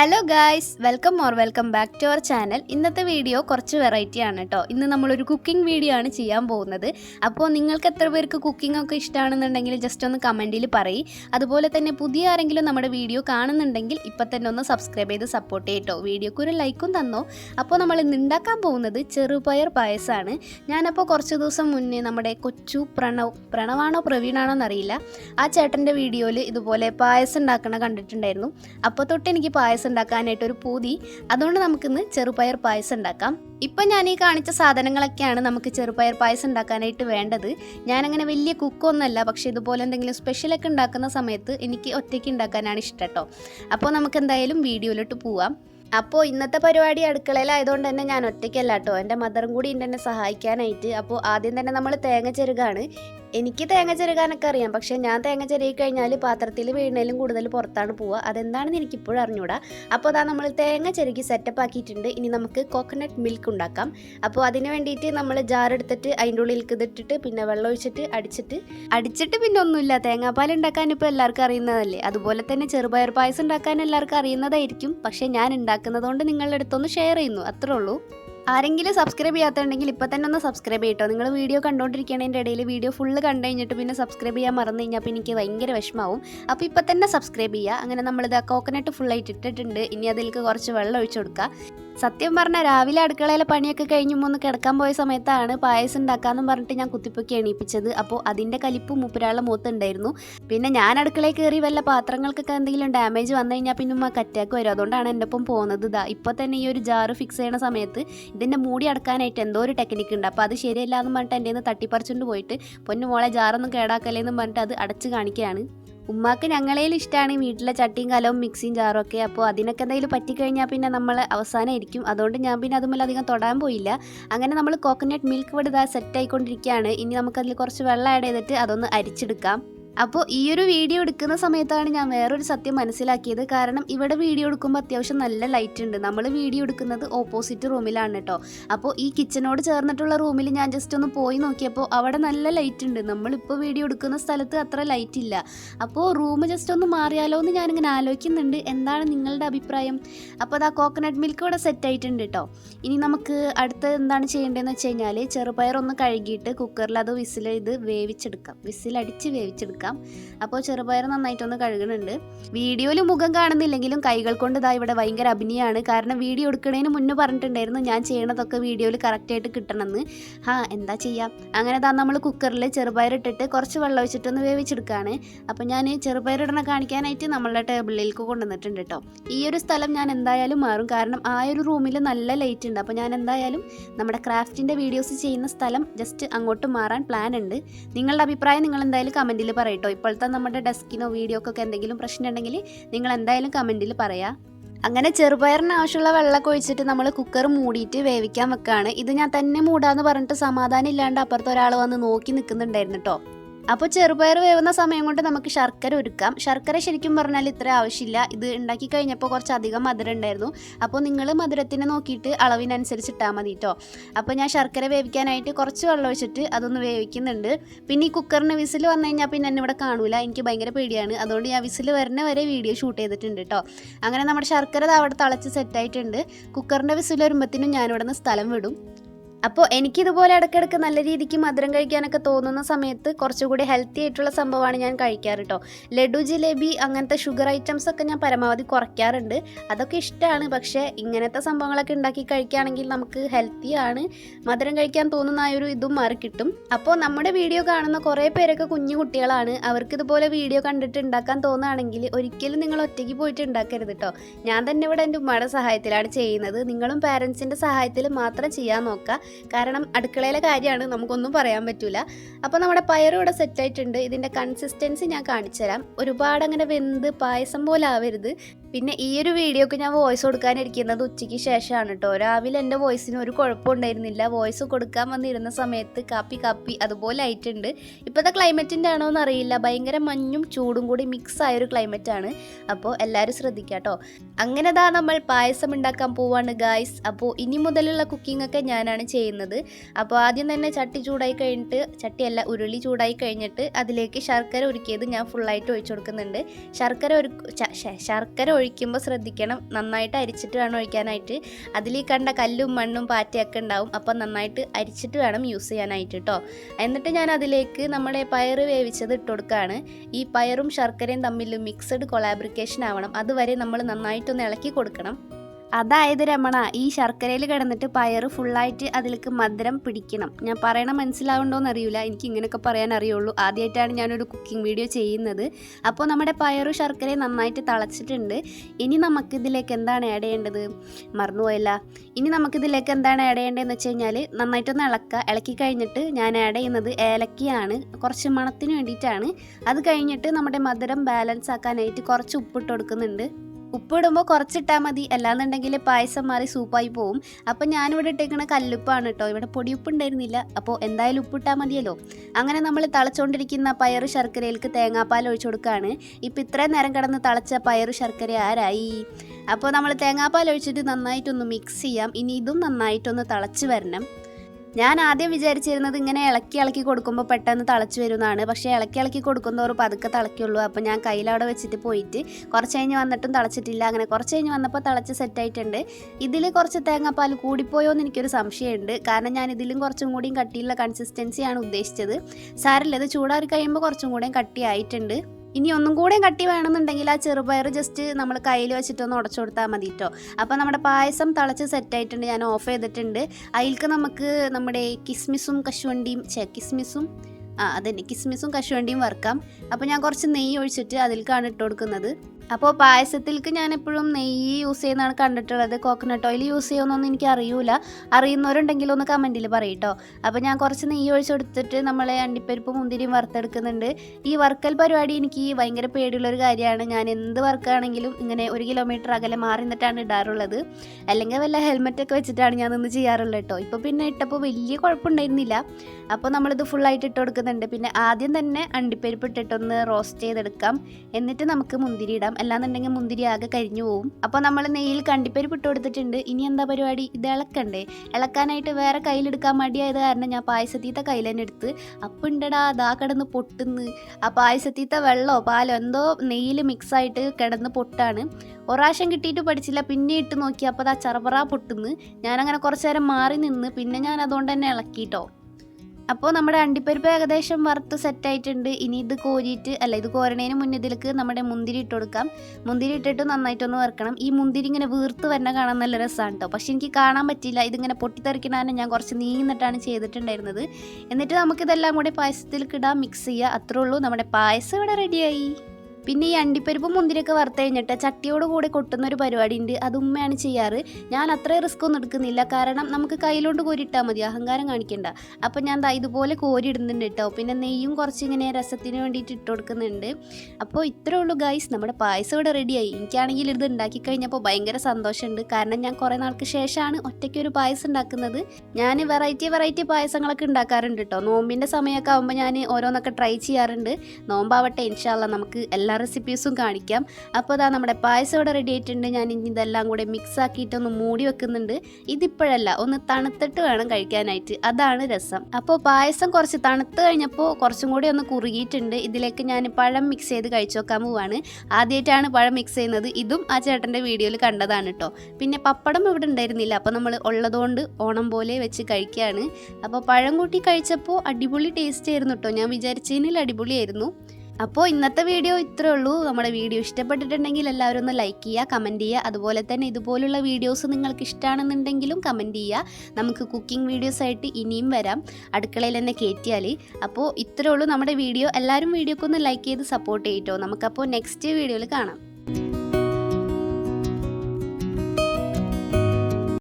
Hello guys welcome or welcome back to our channel ഇന്നത്തെ video കുറച്ച് variety ആണ് കേട്ടോ ഇന്ന് നമ്മളൊരു കുക്കിംഗ് വീഡിയോ ആണ് ചെയ്യാൻ പോകുന്നത്. അപ്പോൾ നിങ്ങൾക്ക് എത്ര പേർക്ക് കുക്കിംഗ് ഒക്കെ ഇഷ്ടമാണെന്നുണ്ടെങ്കിൽ ജസ്റ്റ് ഒന്ന് കമന്റിൽ പറയും. അതുപോലെ തന്നെ പുതിയ ആരെങ്കിലും നമ്മുടെ വീഡിയോ കാണുന്നുണ്ടെങ്കിൽ ഇപ്പം തന്നെ ഒന്ന് സബ്സ്ക്രൈബ് ചെയ്ത് സപ്പോർട്ട് ചെയ്യട്ടോ വീഡിയോക്ക് ഒരു ലൈക്കും തന്നോ. അപ്പോൾ നമ്മൾ ഇന്ന് ഉണ്ടാക്കാൻ പോകുന്നത് ചെറുപയർ പായസമാണ് ഞാനപ്പോൾ കുറച്ച് ദിവസം മുന്നേ നമ്മുടെ കൊച്ചു പ്രണവ് പ്രണവാണോ പ്രവീണാണോ എന്നറിയില്ല ആ ചേട്ടന്റെ വീഡിയോയിൽ ഇതുപോലെ പായസം ഉണ്ടാക്കണ കണ്ടിട്ടുണ്ടായിരുന്നു. അപ്പോൾ തൊട്ട് എനിക്ക് പായസം ഉണ്ടാക്കാനായിട്ട് ഒരു പൂതി. അതുകൊണ്ട് നമുക്കിന്ന് ചെറുപയർ പായസം ഉണ്ടാക്കാം. ഇപ്പം ഞാൻ ഈ കാണിച്ച സാധനങ്ങളൊക്കെയാണ് നമുക്ക് ചെറുപയർ പായസം ഉണ്ടാക്കാനായിട്ട് വേണ്ടത്. ഞാനങ്ങനെ വലിയ കുക്കൊന്നുമല്ല പക്ഷേ ഇതുപോലെ എന്തെങ്കിലും സ്പെഷ്യലൊക്കെ ഉണ്ടാക്കുന്ന സമയത്ത് എനിക്ക് ഒറ്റയ്ക്ക് ഉണ്ടാക്കാനാണ് ഇഷ്ടം കേട്ടോ. അപ്പോൾ നമുക്ക് എന്തായാലും വീഡിയോയിലോട്ട് പോവാം. അപ്പോൾ ഇന്നത്തെ പരിപാടി അടുക്കളയിലായതുകൊണ്ട് തന്നെ ഞാൻ ഒറ്റയ്ക്കല്ല കേട്ടോ. എന്റെ മദറും കൂടി എന്നെ സഹായിക്കാനായിട്ട്. അപ്പോൾ ആദ്യം തന്നെ നമ്മൾ തേങ്ങ ചെരുകാണ് എനിക്ക് തേങ്ങ ചെറുകാനൊക്കെ അറിയാം. പക്ഷേ ഞാൻ തേങ്ങ ചെറിയ കഴിഞ്ഞാൽ പാത്രത്തിൽ വീണേലും കൂടുതൽ പുറത്താണ് പോവുക. അതെന്താണെന്ന് എനിക്കിപ്പോഴും അറിഞ്ഞൂടാ. അപ്പോൾ അതാ നമ്മൾ തേങ്ങ ചെറുകി സെറ്റപ്പ് ആക്കിയിട്ടുണ്ട്. ഇനി നമുക്ക് കോക്കനട്ട് മിൽക്ക് ഉണ്ടാക്കാം. അപ്പോൾ അതിന് വേണ്ടിയിട്ട് നമ്മൾ ജാർ എടുത്തിട്ട് അതിന്റെ ഉള്ളിൽ ഇതിട്ടിട്ട് പിന്നെ വെള്ളം ഒഴിച്ചിട്ട് അടിച്ചിട്ട് അടിച്ചിട്ട് പിന്നെ ഒന്നുമില്ല. തേങ്ങാപ്പാൽ ഉണ്ടാക്കാൻ ഇപ്പോൾ എല്ലാവർക്കും അറിയുന്നതല്ലേ? അതുപോലെ തന്നെ ചെറുപയർ പായസം ഉണ്ടാക്കാൻ എല്ലാവർക്കും അറിയുന്നതായിരിക്കും. പക്ഷേ ഞാൻ ഉണ്ടാക്കുന്നതുകൊണ്ട് നിങ്ങളുടെ അടുത്തൊന്ന് ഷെയർ ചെയ്യുന്നു. അത്രേ ഉള്ളൂ. ആരെങ്കിലും സബ്സ്ക്രൈബ് ചെയ്യാത്തുണ്ടെങ്കിൽ ഇപ്പം തന്നെ ഒന്ന് സബ്സ്ക്രൈബ് ചെയ്യട്ടോ നിങ്ങൾ വീഡിയോ കണ്ടുകൊണ്ടിരിക്കണതിന്റെ ഇടയിൽ വീഡിയോ ഫുള്ള് കണ്ടു കഴിഞ്ഞിട്ട് പിന്നെ സബ്സ്ക്രൈബ് ചെയ്യാൻ മറന്നു കഴിഞ്ഞാൽ പിന്നെ എനിക്ക് ഭയങ്കര വിഷമാവും. അപ്പോൾ ഇപ്പം തന്നെ സബ്സ്ക്രൈബ് ചെയ്യുക അങ്ങനെ നമ്മളിത് കോക്കനട്ട് ഫുള്ളായിട്ട് ഇട്ടിട്ടുണ്ട്. ഇനി അതിലേക്ക് കുറച്ച് വെള്ളം ഒഴിച്ചു കൊടുക്കുക സത്യം പറഞ്ഞാൽ രാവിലെ അടുക്കളയിലെ പണിയൊക്കെ കഴിഞ്ഞ് ഒന്ന് കിടക്കാൻ പോയ സമയത്താണ് പായസം ഉണ്ടാക്കാമെന്ന് പറഞ്ഞിട്ട് ഞാൻ കുത്തിപ്പൊക്കി എണീപ്പിച്ചത്. അപ്പോൾ അതിന്റെ കലിപ്പ് മൂപ്പരാളുടെ മൂത്തുണ്ടായിരുന്നു പിന്നെ ഞാൻ അടുക്കളയിൽ കയറി വല്ല പാത്രങ്ങൾക്കൊക്കെ എന്തെങ്കിലും ഡാമേജ് വന്നു കഴിഞ്ഞാൽ പിന്നെ ഉമ്മ അറ്റാക്ക് വരും. അതുകൊണ്ടാണ് എന്റെ ഒപ്പം പോകുന്നത് ഇതാ ഇപ്പോൾ തന്നെ ഈ ഒരു ജാറ് ഫിക്സ് ചെയ്യണ സമയത്ത് ഇതിന്റെ മൂടി അടക്കാനായിട്ട് എന്തോ ഒരു ടെക്നിക്ക് ഉണ്ട്. അപ്പോൾ അത് ശരിയല്ല എന്ന് പറഞ്ഞിട്ട് എന്റെ നിന്ന് തട്ടിപ്പറിച്ചുകൊണ്ട് പോയിട്ട് പൊന്നു മോളെ ജാറൊന്നും കേടാക്കല്ലേന്ന് പറഞ്ഞിട്ട് അത് അടച്ച് കാണിക്കുകയാണ് ഉമ്മാക്ക് ഞങ്ങളേലും ഇഷ്ടമാണ് വീട്ടിലെ ചട്ടിയും കലവും മിക്സിയും ജാറും ഒക്കെ. അപ്പോൾ അതിനൊക്കെ എന്തെങ്കിലും പറ്റിക്കഴിഞ്ഞാൽ പിന്നെ നമ്മൾ അവസാനമായിരിക്കും അതുകൊണ്ട് ഞാൻ പിന്നെ അതുമല്ല അധികം തൊടാൻ പോയില്ല. അങ്ങനെ നമ്മൾ കോക്കനട്ട് മിൽക്ക് ഇവിടെ ഇതാ സെറ്റ് ആയിക്കൊണ്ടിരിക്കുകയാണ്. ഇനി നമുക്കതിൽ കുറച്ച് വെള്ളം ആഡ് ചെയ്തിട്ട് അതൊന്ന് അരിച്ചെടുക്കാം. അപ്പോൾ ഈ ഒരു വീഡിയോ എടുക്കുന്ന സമയത്താണ് ഞാൻ വേറൊരു സത്യം മനസ്സിലാക്കിയത്. കാരണം ഇവിടെ വീഡിയോ എടുക്കുമ്പോൾ അത്യാവശ്യം നല്ല ലൈറ്റ് ഉണ്ട്. നമ്മൾ വീഡിയോ എടുക്കുന്നത് ഓപ്പോസിറ്റ് റൂമിലാണ് കേട്ടോ അപ്പോൾ ഈ കിച്ചനോട് ചേർന്നിട്ടുള്ള റൂമിൽ ഞാൻ ജസ്റ്റ് ഒന്ന് പോയി നോക്കിയപ്പോൾ അവിടെ നല്ല ലൈറ്റ് ഉണ്ട്. നമ്മളിപ്പോൾ വീഡിയോ എടുക്കുന്ന സ്ഥലത്ത് അത്ര ലൈറ്റ് ഇല്ല. അപ്പോൾ റൂം ജസ്റ്റ് ഒന്ന് മാറിയാലോ എന്ന് ഞാനിങ്ങനെ ആലോചിക്കുന്നുണ്ട്. എന്താണ് നിങ്ങളുടെ അഭിപ്രായം? അപ്പോൾ അത് ആ കോക്കനട്ട് മിൽക്ക് ഇവിടെ സെറ്റ് ആയിട്ടുണ്ട് കേട്ടോ ഇനി നമുക്ക് അടുത്ത എന്താണ് ചെയ്യേണ്ടതെന്ന് വെച്ച് കഴിഞ്ഞാൽ ചെറുപയർ ഒന്ന് കഴുകിയിട്ട് കുക്കറിൽ അത് വിസിൽ ചെയ്ത് വേവിച്ചെടുക്കാം. വിസിലടിച്ച് വേവിച്ചെടുക്കാം. അപ്പോൾ ചെറുപയർ നന്നായിട്ടൊന്ന് കഴുകുന്നുണ്ട് വീഡിയോയിൽ മുഖം കാണുന്നില്ലെങ്കിലും കൈകൾ കൊണ്ട് ഇതാ ഇവിടെ ഭയങ്കര അഭിനയമാണ് കാരണം വീഡിയോ എടുക്കുന്നതിന് മുന്നേ പറഞ്ഞിട്ടുണ്ടായിരുന്നു ഞാൻ ചെയ്യണതൊക്കെ വീഡിയോയിൽ കറക്റ്റായിട്ട് കിട്ടണമെന്ന്. ആ എന്താ ചെയ്യാം? അങ്ങനെ താ നമ്മൾ കുക്കറിൽ ചെറുപയർ ഇട്ടിട്ട് കുറച്ച് വെള്ളം വെച്ചിട്ടൊന്ന് വേവിച്ചെടുക്കുകയാണ് അപ്പോൾ ഞാൻ ചെറുപയർ ഇടണ കാണിക്കാനായിട്ട് നമ്മളുടെ ടേബിളിലേക്ക് കൊണ്ടുവന്നിട്ടുണ്ട് കേട്ടോ ഈ ഒരു സ്ഥലം ഞാൻ എന്തായാലും മാറും. കാരണം ആ ഒരു റൂമിൽ നല്ല ലൈറ്റ് ഉണ്ട്. അപ്പോൾ ഞാൻ എന്തായാലും നമ്മുടെ ക്രാഫ്റ്റിന്റെ വീഡിയോസ് ചെയ്യുന്ന സ്ഥലം ജസ്റ്റ് അങ്ങോട്ട് മാറാൻ പ്ലാൻ ഉണ്ട്. നിങ്ങളുടെ അഭിപ്രായം നിങ്ങൾ എന്തായാലും കമന്റിൽ പറയട്ടോ. ഇപ്പോഴത്തെ നമ്മുടെ ഡെസ്കിനോ വീഡിയോക്കൊക്കെ എന്തെങ്കിലും പ്രശ്നം ഉണ്ടെങ്കിൽ നിങ്ങൾ എന്തായാലും കമന്റിൽ പറയാം. അങ്ങനെ ചെറുപയറിന് ആവശ്യമുള്ള വെള്ളമൊക്കെ ഒഴിച്ചിട്ട് നമ്മൾ കുക്കർ മൂടിയിട്ട് വേവിക്കാൻ വെക്കുകയാണ് ഇത് ഞാൻ തന്നെ മൂടാന്ന് പറഞ്ഞിട്ട് സമാധാനം ഇല്ലാണ്ട് അപ്പുറത്ത് ഒരാൾ വന്ന് നോക്കി നിൽക്കുന്നുണ്ടായിരുന്നു കേട്ടോ അപ്പോൾ ചെറുപയർ വേവുന്ന സമയം കൊണ്ട് നമുക്ക് ശർക്കര ഒരുക്കാം. ശർക്കര ശരിക്കും പറഞ്ഞാൽ ഇത്ര ആവശ്യമില്ല. ഇത് ഉണ്ടാക്കി കഴിഞ്ഞപ്പോൾ കുറച്ച് അധികം മധുരം ഉണ്ടായിരുന്നു. അപ്പോൾ നിങ്ങൾ മധുരത്തിനെ നോക്കിയിട്ട് അളവിനനുസരിച്ച് ഇട്ടാൽ മതി കേട്ടോ അപ്പോൾ ഞാൻ ശർക്കര വേവിക്കാനായിട്ട് കുറച്ച് വെള്ളം ഒഴിച്ചിട്ട് അതൊന്ന് വേവിക്കുന്നുണ്ട്. പിന്നെ ഈ കുക്കറിന് വിസിൽ വന്നു കഴിഞ്ഞാൽ പിന്നെ എന്നെ ഇവിടെ കാണൂല. എനിക്ക് ഭയങ്കര പേടിയാണ്. അതുകൊണ്ട് ഞാൻ വിസിൽ വരുന്ന വരെ വീഡിയോ ഷൂട്ട് ചെയ്തിട്ടുണ്ട് കേട്ടോ അങ്ങനെ നമ്മുടെ ശർക്കര അവിടെ തിളച്ച് സെറ്റായിട്ടുണ്ട് കുക്കറിന്റെ വിസിൽ വരുമ്പോഴത്തേനും ഞാനിവിടെ നിന്ന് സ്ഥലം വിടും. അപ്പോൾ എനിക്കിതുപോലെ ഇടയ്ക്കിടയ്ക്ക് നല്ല രീതിക്ക് മധുരം കഴിക്കാനൊക്കെ തോന്നുന്ന സമയത്ത് കുറച്ചുകൂടി ഹെൽത്തി ആയിട്ടുള്ള സംഭവമാണ് ഞാൻ കഴിക്കാറ് കേട്ടോ ലഡു ജിലേബി അങ്ങനത്തെ ഷുഗർ ഐറ്റംസ് ഒക്കെ ഞാൻ പരമാവധി കുറയ്ക്കാറുണ്ട്. അതൊക്കെ ഇഷ്ടമാണ് പക്ഷേ ഇങ്ങനത്തെ സംഭവങ്ങളൊക്കെ ഉണ്ടാക്കി കഴിക്കുകയാണെങ്കിൽ നമുക്ക് ഹെൽത്തിയാണ് മധുരം കഴിക്കാൻ തോന്നുന്ന ആ ഒരു ഇതും മാറി കിട്ടും. അപ്പോൾ നമ്മുടെ വീഡിയോ കാണുന്ന കുറേ പേരൊക്കെ കുഞ്ഞു കുട്ടികളാണ്. അവർക്ക് ഇതുപോലെ വീഡിയോ കണ്ടിട്ട് ഉണ്ടാക്കാൻ തോന്നുകയാണെങ്കിൽ ഒരിക്കലും നിങ്ങൾ ഒറ്റയ്ക്ക് പോയിട്ട് ഉണ്ടാക്കരുത് കേട്ടോ ഞാൻ തന്നെ ഇവിടെ എന്റെ ഉമ്മയുടെ സഹായത്തിലാണ് ചെയ്യുന്നത്. നിങ്ങളും പാരൻസിന്റെ സഹായത്തിൽ മാത്രം ചെയ്യാൻ നോക്കുക. കാരണം അടുക്കളയിലെ കാര്യമാണ് നമുക്കൊന്നും പറയാൻ പറ്റില്ല അപ്പോൾ നമ്മുടെ പയറും ഇവിടെ സെറ്റ് ആയിട്ടുണ്ട്. ഇതിന്റെ കൺസിസ്റ്റൻസി ഞാൻ കാണിച്ചു തരാം ഒരുപാട് അങ്ങനെ വെന്ത് പായസം പോലെ ആവരുത്. പിന്നെ ഈ ഒരു വീഡിയോക്ക് ഞാൻ വോയിസ് കൊടുക്കാനിരിക്കുന്നത് ഉച്ചയ്ക്ക് ശേഷമാണ് കേട്ടോ രാവിലെ എന്റെ വോയിസിന് ഒരു കുഴപ്പമുണ്ടായിരുന്നില്ല വോയിസ് കൊടുക്കാൻ വന്നിരുന്ന സമയത്ത് കാപ്പി കാപ്പി അതുപോലെ ആയിട്ടുണ്ട്. ഇപ്പോഴത്തെ ക്ലൈമറ്റിന്റെ ആണോ എന്നറിയില്ല. ഭയങ്കര മഞ്ഞും ചൂടും കൂടി മിക്സ് ആയൊരു ക്ലൈമറ്റാണ് അപ്പോൾ എല്ലാവരും ശ്രദ്ധിക്കുക കേട്ടോ അങ്ങനെ ദാ നമ്മൾ പായസം ഉണ്ടാക്കാൻ പോവാണ് ഗായ്സ് അപ്പോൾ ഇനി മുതലുള്ള കുക്കിംഗ് ഒക്കെ ഞാനാണ് ചെയ്യുന്നത്. അപ്പോൾ ആദ്യം തന്നെ ചട്ടി ചൂടായി കഴിഞ്ഞിട്ട് ചട്ടിയല്ല ഉരുളി ചൂടായി കഴിഞ്ഞിട്ട് അതിലേക്ക് ശർക്കര ഒരുക്കിയത് ഞാൻ ഫുള്ളായിട്ട് ഒഴിച്ചു കൊടുക്കുന്നുണ്ട്. ശർക്കര ഒരു ശർക്കര ഒഴിക്കുമ്പോൾ ശ്രദ്ധിക്കണം. നന്നായിട്ട് അരിച്ചിട്ട് വേണം ഒഴിക്കാനായിട്ട്. അതിൽ ഈ കണ്ട കല്ലും മണ്ണും പാറ്റയൊക്കെ ഉണ്ടാവും. അപ്പോൾ നന്നായിട്ട് അരിച്ചിട്ട് വേണം യൂസ് ചെയ്യാനായിട്ട് കേട്ടോ എന്നിട്ട് ഞാൻ അതിലേക്ക് നമ്മുടെ പയറ് വേവിച്ചത് ഇട്ട് കൊടുക്കുകയാണ്. ഈ പയറും ശർക്കരയും തമ്മിൽ മിക്സഡ് കൊളാബ്രിക്കേഷൻ ആവണം. അതുവരെ നമ്മൾ നന്നായിട്ടൊന്ന് ഇളക്കി കൊടുക്കണം. അതായത് രമണ ഈ ശർക്കരയിൽ കിടന്നിട്ട് പയറ് ഫുള്ളായിട്ട് അതിലേക്ക് മധുരം പിടിക്കണം. ഞാൻ പറയണ മനസ്സിലാവുണ്ടോന്ന് അറിയില്ല എനിക്ക് ഇങ്ങനെയൊക്കെ പറയാൻ അറിയുള്ളൂ. ആദ്യമായിട്ടാണ് ഞാനൊരു കുക്കിംഗ് വീഡിയോ ചെയ്യുന്നത്. അപ്പോൾ നമ്മുടെ പയറും ശർക്കരയും നന്നായിട്ട് തിളച്ചിട്ടുണ്ട്. ഇനി നമുക്കിതിലേക്ക് എന്താണ് ആഡ് ചെയ്യേണ്ടത്? മറന്നുപോയല്ല. ഇനി നമുക്കിതിലേക്ക് എന്താണ് ആഡ് ചെയ്യേണ്ടതെന്ന് വെച്ച് കഴിഞ്ഞാൽ നന്നായിട്ടൊന്ന് ഇളക്കുക. ഇളക്കി കഴിഞ്ഞിട്ട് ഞാൻ ആഡ് ചെയ്യുന്നത് ഏലക്കയാണ്. കുറച്ച് മണത്തിന് വേണ്ടിയിട്ടാണ്. അത് കഴിഞ്ഞിട്ട് നമ്മുടെ മധുരം ബാലൻസ് ആക്കാനായിട്ട് കുറച്ച് ഉപ്പിട്ട് കൊടുക്കുന്നുണ്ട്. ഉപ്പിടുമ്പോൾ കുറച്ചിട്ടാൽ മതി. അല്ലാന്നുണ്ടെങ്കിൽ പായസം മാറി സൂപ്പായി പോവും. അപ്പം ഞാനിവിടെ ഇട്ടേക്കണ കല്ലുപ്പാണ് കേട്ടോ ഇവിടെ പൊടിയുപ്പ് ഉണ്ടായിരുന്നില്ല അപ്പോൾ എന്തായാലും ഉപ്പിട്ടാൽ മതിയല്ലോ. അങ്ങനെ നമ്മൾ തളച്ചുകൊണ്ടിരിക്കുന്ന പയർ ശർക്കരയിലേക്ക് തേങ്ങാപ്പാൽ ഒഴിച്ചു കൊടുക്കുകയാണ് ഇപ്പം ഇത്രയും നേരം കിടന്ന് തളച്ച പയർ ശർക്കര ആരായി? അപ്പോൾ നമ്മൾ തേങ്ങാപ്പാൽ ഒഴിച്ചിട്ട് നന്നായിട്ടൊന്ന് മിക്സ് ചെയ്യാം. ഇനി ഇതും നന്നായിട്ടൊന്ന് തിളച്ച് വരണം. ഞാൻ ആദ്യം വിചാരിച്ചിരുന്നത് ഇങ്ങനെ ഇളക്കി ഇളക്കി കൊടുക്കുമ്പോൾ പെട്ടെന്ന് തിളച്ച് വരുന്നതാണ് പക്ഷേ ഇളക്കി ഇളക്കി കൊടുക്കുന്നതോറും പതുക്കെ തിളയ്ക്കുള്ളൂ. അപ്പോൾ ഞാൻ കയ്യിലവിടെ വെച്ചിട്ട് പോയിട്ട് കുറച്ച് കഴിഞ്ഞ് വന്നിട്ടും തിളച്ചിട്ടില്ല. അങ്ങനെ കുറച്ച് കഴിഞ്ഞ് വന്നപ്പോൾ തിളച്ച് സെറ്റായിട്ടുണ്ട് ഇതിൽ കുറച്ച് തേങ്ങാപ്പാൽ കൂടിപ്പോയോ എന്ന് എനിക്കൊരു സംശയമുണ്ട്. കാരണം ഞാൻ ഇതിലും കുറച്ചും കൂടിയും കട്ടിയുള്ള കൺസിസ്റ്റൻസിയാണ് ഉദ്ദേശിച്ചത്. സാരല്ല ഇത് ചൂടാറി കഴിയുമ്പോൾ കുറച്ചും കൂടെയും കട്ടിയായിട്ടുണ്ട്. ഇനി ഒന്നും കൂടെ കട്ടി വേണമെന്നുണ്ടെങ്കിൽ ആ ചെറുപയർ ജസ്റ്റ് നമ്മൾ കയ്യിൽ വെച്ചിട്ടൊന്ന് ഉടച്ചു കൊടുത്താൽ മതി കേട്ടോ അപ്പോൾ നമ്മുടെ പായസം തിളച്ച് സെറ്റായിട്ടുണ്ട് ഞാൻ ഓഫ് ചെയ്തിട്ടുണ്ട്. അതിൽക്ക് നമുക്ക് നമ്മുടെ കിസ്മിസും കശുവണ്ടിയും ചേ കിസ്മിസും ആ അതന്നെ കിസ്മിസും കശുവണ്ടിയും വറുക്കാം. അപ്പോൾ ഞാൻ കുറച്ച് നെയ്യ് ഒഴിച്ചിട്ട് അതിൽക്കാണ് ഇട്ട് കൊടുക്കുന്നത്. അപ്പോൾ പായസത്തിലേക്ക് ഞാൻ എപ്പോഴും നെയ്യ് യൂസ് ചെയ്യുന്നതാണ് കണ്ടിട്ടുള്ളത്. കോക്കനട്ട് ഓയിൽ യൂസ് ചെയ്യുമെന്നൊന്നും എനിക്ക് അറിയൂല. അറിയുന്നവരുണ്ടെങ്കിൽ ഒന്ന് കമന്റിൽ പറയട്ടോ. അപ്പോൾ ഞാൻ കുറച്ച് നെയ്യ് ഒഴിച്ച് കൊടുത്തിട്ട് നമ്മളെ അണ്ടിപ്പരിപ്പ് മുന്തിരിയും വറുത്തെടുക്കുന്നുണ്ട്. ഈ വർക്കൽ പരിപാടി എനിക്ക് ഭയങ്കര പേടിയുള്ളൊരു കാര്യമാണ്. ഞാൻ എന്ത് വർക്കാണെങ്കിലും ഇങ്ങനെ ഒരു കിലോമീറ്റർ അകലെ മാറി നിന്നിട്ടാണ് ഇടാറുള്ളത്. അല്ലെങ്കിൽ വല്ല ഹെൽമെറ്റൊക്കെ വെച്ചിട്ടാണ് ഞാൻ നിന്ന് ചെയ്യാറുള്ളത് കേട്ടോ. ഇപ്പോൾ പിന്നെ ഇട്ടപ്പോൾ വലിയ കുഴപ്പമുണ്ടായിരുന്നില്ല. അപ്പോൾ നമ്മളിത് ഫുള്ളായിട്ട് ഇട്ട് കൊടുക്കുന്നുണ്ട്. പിന്നെ ആദ്യം തന്നെ അണ്ടിപ്പരിപ്പ് ഇട്ടിട്ടൊന്ന് റോസ്റ്റ് ചെയ്തെടുക്കാം. എന്നിട്ട് നമുക്ക് മുന്തിരി ഇടാം. അല്ലാന്നുണ്ടെങ്കിൽ മുന്തിരി ആകെ കരിഞ്ഞു പോവും. അപ്പോൾ നമ്മൾ നെയ്യിൽ കണ്ടിപ്പരിപ്പ് ഇട്ട് കൊടുത്തിട്ടുണ്ട് ഇനി എന്താ പരിപാടി? ഇത് ഇളക്കണ്ടേ? ഇളക്കാനായിട്ട് വേറെ കയ്യിലെടുക്കാൻ മടിയായത് കാരണം ഞാൻ പായസത്തീത്ത കയ്യിൽ തന്നെ എടുത്ത് അപ്പം ഉണ്ടടാ അതാ കിടന്ന് പൊട്ടുന്ന്. ആ പായസത്തീത്ത വെള്ളമോ പാലോ എന്തോ നെയ്യിൽ മിക്സായിട്ട് കിടന്ന് പൊട്ടാണ്. ഒറാശം കിട്ടിയിട്ട് പഠിച്ചില്ല. പിന്നെ ഇട്ട് നോക്കി. അപ്പോൾ അതാ ചറപറ പൊട്ടുന്ന്. ഞാനങ്ങനെ കുറച്ച് നേരം മാറി നിന്ന്. പിന്നെ ഞാൻ അതുകൊണ്ട് തന്നെ ഇളക്കിട്ടോ. അപ്പോൾ നമ്മുടെ അണ്ടിപ്പരിപ്പ് ഏകദേശം വറുത്ത് സെറ്റായിട്ടുണ്ട് ഇനി ഇത് കോരിയിട്ട് അല്ല ഇത് കോരണേന് മുന്നേ ഇതിലേക്ക് നമ്മുടെ മുന്തിരി ഇട്ട് കൊടുക്കാം. മുന്തിരി ഇട്ടിട്ട് നന്നായിട്ടൊന്ന് വറുക്കണം. ഈ മുന്തിരി ഇങ്ങനെ വീർത്ത് വരണ കാണാൻ നല്ല രസമാണ് കേട്ടോ പക്ഷെ എനിക്ക് കാണാൻ പറ്റില്ല ഇതിങ്ങനെ പൊട്ടിത്തെറിക്കണാനും ഞാൻ കുറച്ച് നീങ്ങിന്നിട്ടാണ് ചെയ്തിട്ടുണ്ടായിരുന്നത്. എന്നിട്ട് നമുക്കിതെല്ലാം കൂടി പായസത്തിലേക്ക് ഇടാം മിക്സ് ചെയ്യുക അത്രേ ഉള്ളൂ. നമ്മുടെ പായസം ഇവിടെ റെഡിയായി പിന്നെ ഈ അണ്ടിപ്പരിപ്പ് മുന്തിരിയൊക്കെ വറുത്ത് കഴിഞ്ഞിട്ട് ചട്ടിയോട് കൂടി കൊട്ടുന്ന ഒരു പരിപാടി ഉണ്ട് അത് ഉമ്മയാണ് ചെയ്യാറ്. ഞാൻ അത്ര റിസ്ക് ഒന്നും എടുക്കുന്നില്ല. കാരണം നമുക്ക് കയ്യിലോണ്ട് കോരിയിട്ടാൽ മതി. അഹങ്കാരം കാണിക്കണ്ട. അപ്പം ഞാൻ ഇതുപോലെ കോരി ഇടുന്നുണ്ട് കേട്ടോ പിന്നെ നെയ്യും കുറച്ച് ഇങ്ങനെ രസത്തിന് വേണ്ടിയിട്ട് ഇട്ട് കൊടുക്കുന്നുണ്ട്. അപ്പോൾ ഇത്രേ ഉള്ളൂ ഗൈസ് നമ്മുടെ പായസം ഇവിടെ റെഡിയായി എനിക്കാണെങ്കിൽ ഇത് ഉണ്ടാക്കി കഴിഞ്ഞപ്പോൾ ഭയങ്കര സന്തോഷമുണ്ട്. കാരണം ഞാൻ കുറേ നാൾക്ക് ശേഷമാണ് ഒറ്റയ്ക്ക് ഒരു പായസം ഉണ്ടാക്കുന്നത്. ഞാൻ വെറൈറ്റി വെറൈറ്റി പായസങ്ങളൊക്കെ ഉണ്ടാക്കാറുണ്ട് കേട്ടോ നോമ്പിന്റെ സമയമൊക്കെ ആകുമ്പോൾ ഞാൻ ഓരോന്നൊക്കെ ട്രൈ ചെയ്യാറുണ്ട്. നോമ്പാവട്ടെ ഇൻഷാല്ല നമുക്ക് എല്ലാ റെസിപ്പീസും കാണിക്കാം. അപ്പോൾ അതാ നമ്മുടെ പായസം ഇവിടെ റെഡി ആയിട്ടുണ്ട്. ഞാൻ ഇനി ഇതെല്ലാം കൂടെ മിക്സ് ആക്കിയിട്ട് ഒന്ന് മൂടി വെക്കുന്നുണ്ട്. ഇതിപ്പോഴല്ല ഒന്ന് തണുത്തിട്ട് വേണം കഴിക്കാനായിട്ട്. അതാണ് രസം. അപ്പോൾ പായസം കുറച്ച് തണുത്ത് കഴിഞ്ഞപ്പോൾ കുറച്ചും കൂടി ഒന്ന് കുറുകിയിട്ടുണ്ട്. ഇതിലേക്ക് ഞാൻ പഴം മിക്സ് ചെയ്ത് കഴിച്ചു നോക്കാൻ പോവാണ്. ആദ്യമായിട്ടാണ് പഴം മിക്സ് ചെയ്യുന്നത്. ഇതും ആ ചേട്ടന്റെ വീഡിയോയിൽ കണ്ടതാണ് കേട്ടോ പിന്നെ പപ്പടം ഇവിടെ ഉണ്ടായിരുന്നില്ല. അപ്പോൾ നമ്മൾ ഉള്ളതുകൊണ്ട് ഓണം പോലെ വെച്ച് കഴിക്കുകയാണ് അപ്പോൾ പഴം കൂട്ടി കഴിച്ചപ്പോൾ അടിപൊളി ടേസ്റ്റ് ആയിരുന്നു കേട്ടോ ഞാൻ വിചാരിച്ചതിനിൽ അടിപൊളിയായിരുന്നു. അപ്പോൾ ഇന്നത്തെ വീഡിയോ ഇത്രേ ഉള്ളൂ. നമ്മുടെ വീഡിയോ ഇഷ്ടപ്പെട്ടിട്ടുണ്ടെങ്കിൽ എല്ലാവരും ഒന്ന് ലൈക്ക് ചെയ്യുക കമന്റ് ചെയ്യുക. അതുപോലെ തന്നെ ഇതുപോലുള്ള വീഡിയോസ് നിങ്ങൾക്ക് ഇഷ്ടമാണെന്നുണ്ടെങ്കിലും കമന്റ് ചെയ്യുക. നമുക്ക് കുക്കിംഗ് വീഡിയോസ് ആയിട്ട് ഇനിയും വരാം. അടുക്കളയിൽ തന്നെ കയറ്റിയാൽ അപ്പോൾ ഇത്രേ ഉള്ളൂ നമ്മുടെ വീഡിയോ. എല്ലാവരും വീഡിയോക്ക് ഒന്ന് ലൈക്ക് ചെയ്ത് സപ്പോർട്ട് ചെയ്യട്ടോ. നമുക്കപ്പോൾ നെക്സ്റ്റ് വീഡിയോയിൽ കാണാം.